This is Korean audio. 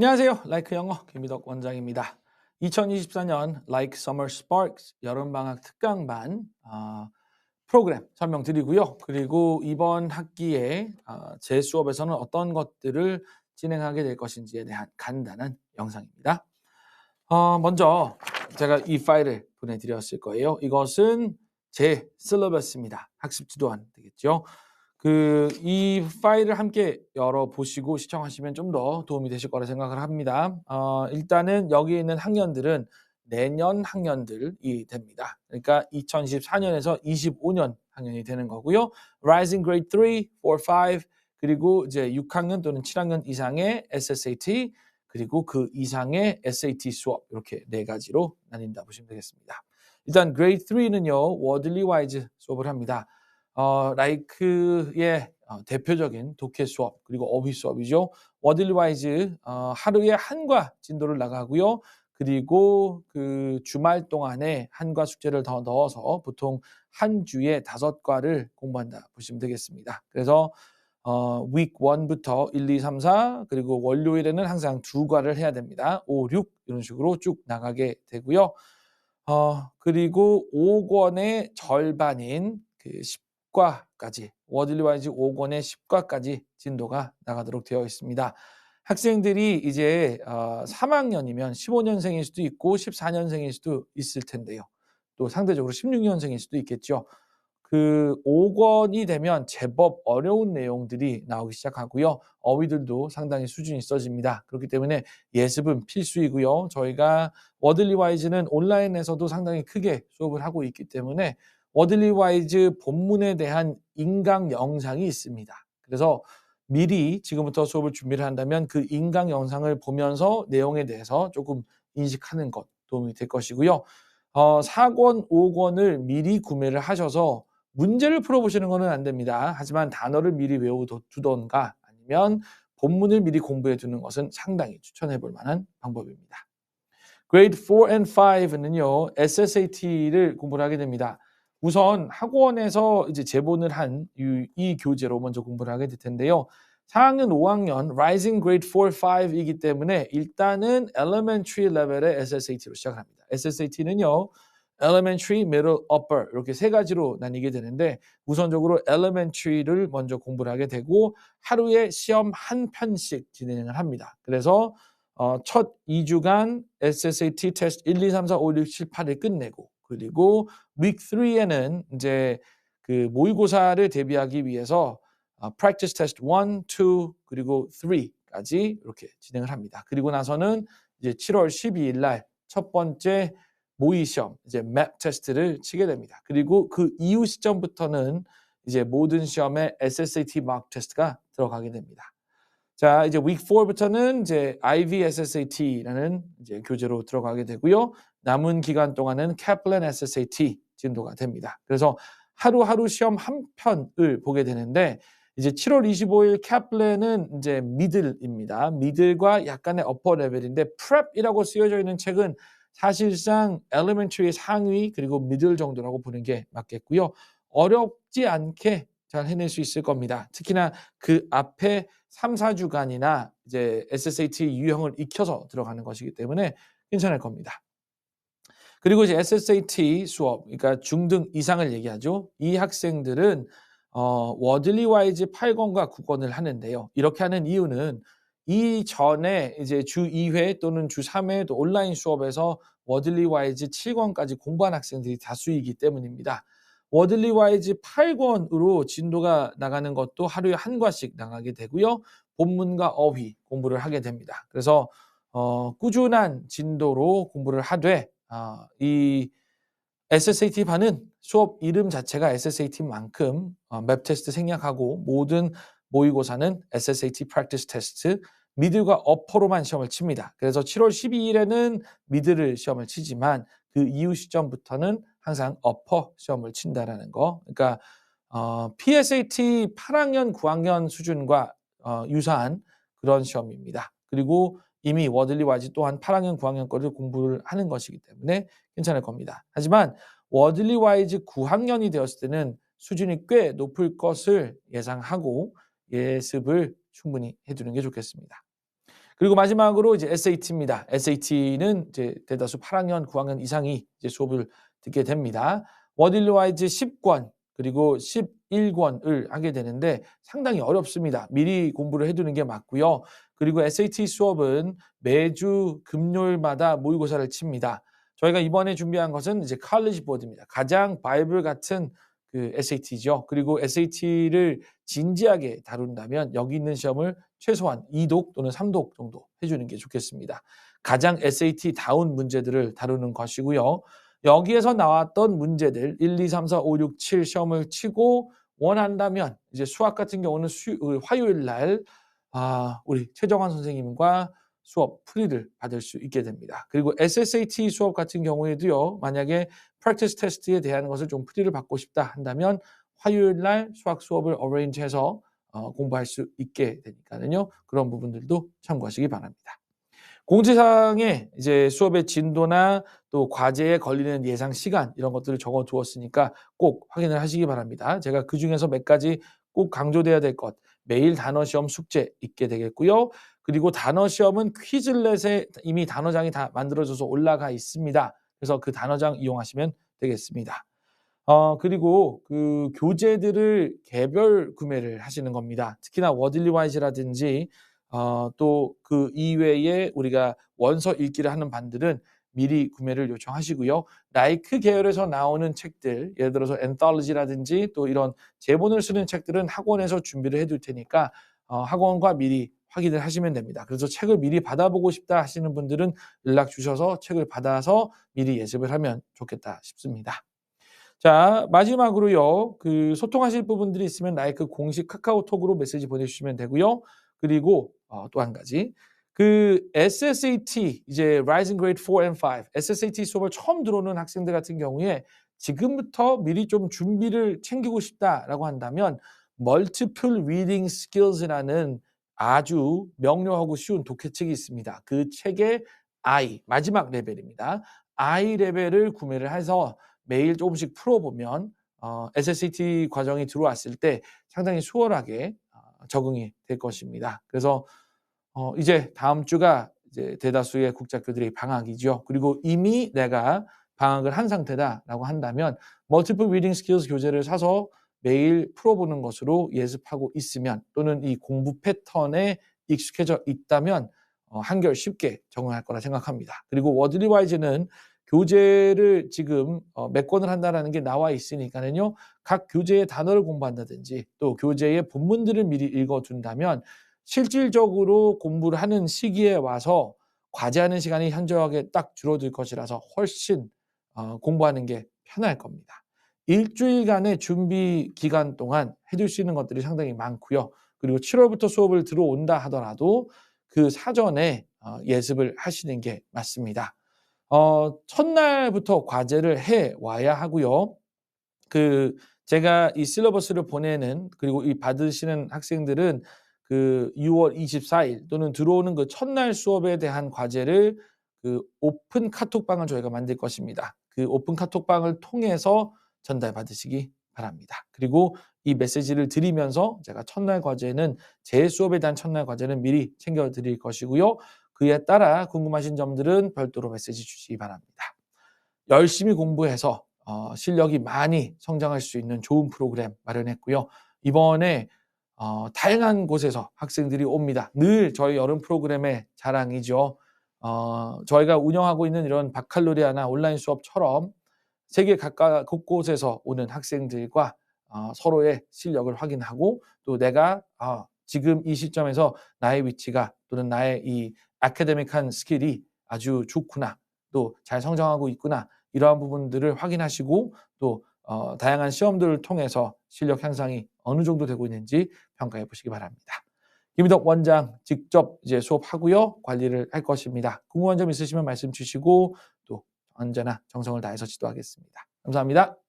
안녕하세요. 라이크 영어 김미덕 원장입니다. 2024년 Like Summer 여름방학 특강반 어, 프로그램 설명드리고요. 그리고 이번 학기에 어, 제 수업에서는 어떤 것들을 진행하게 될 것인지에 대한 간단한 영상입니다. 어, 먼저 제가 이 파일을 보내드렸을 거예요. 이것은 제 실러버스입니다. 학습 지도안 되겠죠. 그 이 파일을 함께 열어보시고 시청하시면 좀 더 도움이 되실 거라 생각을 합니다. 어, 일단은 여기 있는 학년들은 내년 학년들이 됩니다. 그러니까 2024년에서 25년 학년이 되는 거고요. Rising Grade 3, 4, 5 그리고 이제 6학년 또는 7학년 이상의 SSAT 그리고 그 이상의 SAT 수업 이렇게 네 가지로 나뉜다 보시면 되겠습니다. 일단 Grade 3는요 워들리 와이즈 수업을 합니다. 어, 라이크의 어, 대표적인 독해 수업 그리고 어휘 수업이죠. 워들리 와이즈 어, 하루에 한과 진도를 나가고요. 그리고 그 주말 동안에 한과 숙제를 더 넣어서 보통 한 주에 다섯 과를 공부한다 보시면 되겠습니다. 그래서 어, week 1부터 1, 2, 3, 4 그리고 월요일에는 항상 두 과를 해야 됩니다. 5, 6 이런 식으로 쭉 나가게 되고요. 어, 그리고 5권의 절반인 그 10 과까지 워들리 와이즈 5권의 10과까지 진도가 나가도록 되어 있습니다. 학생들이 이제 어, 3학년이면 15년생일 수도 있고 14년생일 수도 있을 텐데요. 또 상대적으로 16년생일 수도 있겠죠. 그 5권이 되면 제법 어려운 내용들이 나오기 시작하고요. 어휘들도 상당히 수준이 있어집니다. 그렇기 때문에 예습은 필수이고요. 저희가 워들리 와이즈는 온라인에서도 상당히 크게 수업을 하고 있기 때문에 워들리 와이즈 본문에 대한 인강 영상이 있습니다. 그래서 미리 지금부터 수업을 준비를 한다면 그 인강 영상을 보면서 내용에 대해서 조금 인식하는 것 도움이 될 것이고요. 어, 4권, 5권을 미리 구매를 하셔서 문제를 풀어보시는 것은 안 됩니다. 하지만 단어를 미리 외워두던가 아니면 본문을 미리 공부해 두는 것은 상당히 추천해 볼 만한 방법입니다. Grade 4 and 5는요, SSAT를 공부를 하게 됩니다. 우선 학원에서 이제 제본을 한 이 교재로 먼저 공부를 하게 될 텐데요. 4학년, 5학년 Rising Grade 4, 5이기 때문에 일단은 Elementary 레벨의 SSAT로 시작을 합니다. SSAT는요. Elementary, Middle, Upper 이렇게 세 가지로 나뉘게 되는데 우선적으로 Elementary를 먼저 공부를 하게 되고 하루에 시험 한 편씩 진행을 합니다. 그래서 어, 첫 2주간 SSAT 테스트 1, 2, 3, 4, 5, 6, 7, 8을 끝내고 그리고 week 3에는 이제 그 모의고사를 대비하기 위해서 어, practice test 1, 2 그리고 3까지 이렇게 진행을 합니다. 그리고 나서는 이제 7월 12일 날 첫 번째 모의 시험 이제 맵 테스트를 치게 됩니다. 그리고 그 이후 시점부터는 이제 모든 시험에 SSAT 마크 테스트가 들어가게 됩니다. 자, 이제 week 4부터는 이제 IVSSAT라는 이제 교재로 들어가게 되고요. 남은 기간 동안은 Kaplan SSAT 진도가 됩니다. 그래서 하루하루 시험 한 편을 보게 되는데 이제 7월 25일 Kaplan은 이제 미들입니다. 미들과 약간의 어퍼 레벨인데 prep이라고 쓰여져 있는 책은 사실상 elementary의 상위 그리고 middle 정도라고 보는 게 맞겠고요. 어렵지 않게 잘 해낼 수 있을 겁니다. 특히나 그 앞에 3, 4주간이나 이제 SSAT 유형을 익혀서 들어가는 것이기 때문에 괜찮을 겁니다. 그리고 이제 SSAT 수업, 그러니까 중등 이상을 얘기하죠. 이 학생들은 어, 워들리 와이즈 8권과 9권을 하는데요. 이렇게 하는 이유는 이 전에 이제 주 2회 또는 주 3회 또 온라인 수업에서 워들리 와이즈 7권까지 공부한 학생들이 다수이기 때문입니다. 워들리 와이즈 8권으로 진도가 나가는 것도 하루에 한 과씩 나가게 되고요. 본문과 어휘 공부를 하게 됩니다. 그래서 어, 꾸준한 진도로 공부를 하되 어, 이 SSAT 반은 수업 이름 자체가 SSAT만큼 어, 맵 테스트 생략하고 모든 모의고사는 SSAT 프랙티스 테스트 미들과 어퍼로만 시험을 칩니다. 그래서 7월 12일에는 미들을 시험을 치지만 그 이후 시점부터는 항상 어퍼 시험을 친다라는 거. 그러니까 어, PSAT 8학년, 9학년 수준과 어, 유사한 그런 시험입니다. 그리고 이미 워들리 와지 또한 8학년, 9학년 거를 공부를 하는 것이기 때문에 괜찮을 겁니다. 하지만 워들리 와이즈 9학년이 되었을 때는 수준이 꽤 높을 것을 예상하고 예습을 충분히 해두는 게 좋겠습니다. 그리고 마지막으로 이제 SAT입니다. SAT는 이제 대다수 8학년, 9학년 이상이 이제 수업을 듣게 됩니다. 워딜와이즈 10권 그리고 11권을 하게 되는데 상당히 어렵습니다. 미리 공부를 해두는 게 맞고요. 그리고 SAT 수업은 매주 금요일마다 모의고사를 칩니다. 저희가 이번에 준비한 것은 이제 칼리지 보드입니다. 가장 바이블 같은 그 SAT죠. 그리고 SAT를 진지하게 다룬다면 여기 있는 시험을 최소한 2독 또는 3독 정도 해주는 게 좋겠습니다. 가장 SAT-다운 문제들을 다루는 것이고요. 여기에서 나왔던 문제들 1, 2, 3, 4, 5, 6, 7 시험을 치고 원한다면 이제 수학 같은 경우는 수, 화요일 날 아, 우리 최정환 선생님과 수업 풀이를 받을 수 있게 됩니다. 그리고 SSAT 수업 같은 경우에도요. 만약에 practice 테스트에 대한 것을 좀 풀이를 받고 싶다 한다면 화요일 날 수학 수업을 어레인지해서 어, 공부할 수 있게 되니까는요. 그런 부분들도 참고하시기 바랍니다. 공지사항에 이제 수업의 진도나 또 과제에 걸리는 예상 시간 이런 것들을 적어 두었으니까 꼭 확인을 하시기 바랍니다. 제가 그 중에서 몇 가지 꼭 강조돼야 될 것. 매일 단어 시험 숙제 있게 되겠고요. 그리고 단어 시험은 퀴즐렛에 이미 단어장이 다 만들어져서 올라가 있습니다. 그래서 그 단어장 이용하시면 되겠습니다. 어, 그리고 그 교재들을 개별 구매를 하시는 겁니다. 특히나 워들리와이즈라든지 어, 또 그 이외에 우리가 원서 읽기를 하는 반들은 미리 구매를 요청하시고요. 라이크 계열에서 나오는 책들, 예를 들어서 엔톨로지라든지 또 이런 제본을 쓰는 책들은 학원에서 준비를 해둘 테니까 어, 학원과 미리 확인을 하시면 됩니다. 그래서 책을 미리 받아보고 싶다 하시는 분들은 연락 주셔서 책을 받아서 미리 예습을 하면 좋겠다 싶습니다. 자, 마지막으로요. 그 소통하실 부분들이 있으면 라이크 공식 카카오톡으로 메시지 보내주시면 되고요. 그리고 어, 또 한 가지. 그 SSAT 이제 Rising Grade 4 and 5 SSAT 수업을 처음 들어오는 학생들 같은 경우에 지금부터 미리 좀 준비를 챙기고 싶다라고 한다면 Multiple Reading Skills라는 아주 명료하고 쉬운 독해책이 있습니다. 그 책의 I 마지막 레벨입니다. I 레벨을 구매를 해서 매일 조금씩 풀어보면 어, SSAT 과정이 들어왔을 때 상당히 수월하게 어, 적응이 될 것입니다. 그래서 어, 이제 다음 주가 이제 대다수의 국제학교들이 방학이죠. 그리고 이미 내가 방학을 한 상태다라고 한다면 Multiple Reading Skills 교재를 사서 매일 풀어보는 것으로 예습하고 있으면 또는 이 공부 패턴에 익숙해져 있다면 어, 한결 쉽게 적응할 거라 생각합니다. 그리고 워드리와이즈는 교재를 지금 어, 몇 권을 한다라는 게 나와 있으니까는요. 각 교재의 단어를 공부한다든지 또 교재의 본문들을 미리 읽어둔다면 실질적으로 공부를 하는 시기에 와서 과제하는 시간이 현저하게 딱 줄어들 것이라서 훨씬 어, 공부하는 게 편할 겁니다. 일주일간의 준비 기간 동안 해줄 수 있는 것들이 상당히 많고요. 그리고 7월부터 수업을 들어온다 하더라도 그 사전에 어, 예습을 하시는 게 맞습니다. 어, 첫날부터 과제를 해 와야 하고요. 그 제가 이 실러버스를 보내는 그리고 이 받으시는 학생들은 그 6월 24일 또는 들어오는 그 첫날 수업에 대한 과제를 그 오픈 카톡방을 저희가 만들 것입니다. 그 오픈 카톡방을 통해서 전달 받으시기 바랍니다. 그리고 이 메시지를 드리면서 제가 첫날 과제는 제 수업에 대한 첫날 과제는 미리 챙겨 드릴 것이고요. 그에 따라 궁금하신 점들은 별도로 메시지 주시기 바랍니다. 열심히 공부해서 어, 실력이 많이 성장할 수 있는 좋은 프로그램 마련했고요. 이번에 어, 다양한 곳에서 학생들이 옵니다. 늘 저희 여름 프로그램의 자랑이죠. 어, 저희가 운영하고 있는 이런 바칼로리아나 온라인 수업처럼 세계 각각 곳곳에서 오는 학생들과 어, 서로의 실력을 확인하고 또 내가 어, 지금 이 시점에서 나의 위치가 또는 나의 이 아카데믹한 스킬이 아주 좋구나 또 잘 성장하고 있구나 이러한 부분들을 확인하시고 또 어, 다양한 시험들을 통해서 실력 향상이 어느 정도 되고 있는지 평가해 보시기 바랍니다. 김희덕 원장 직접 이제 수업하고요. 관리를 할 것입니다. 궁금한 점 있으시면 말씀 주시고 또 언제나 정성을 다해서 지도하겠습니다. 감사합니다.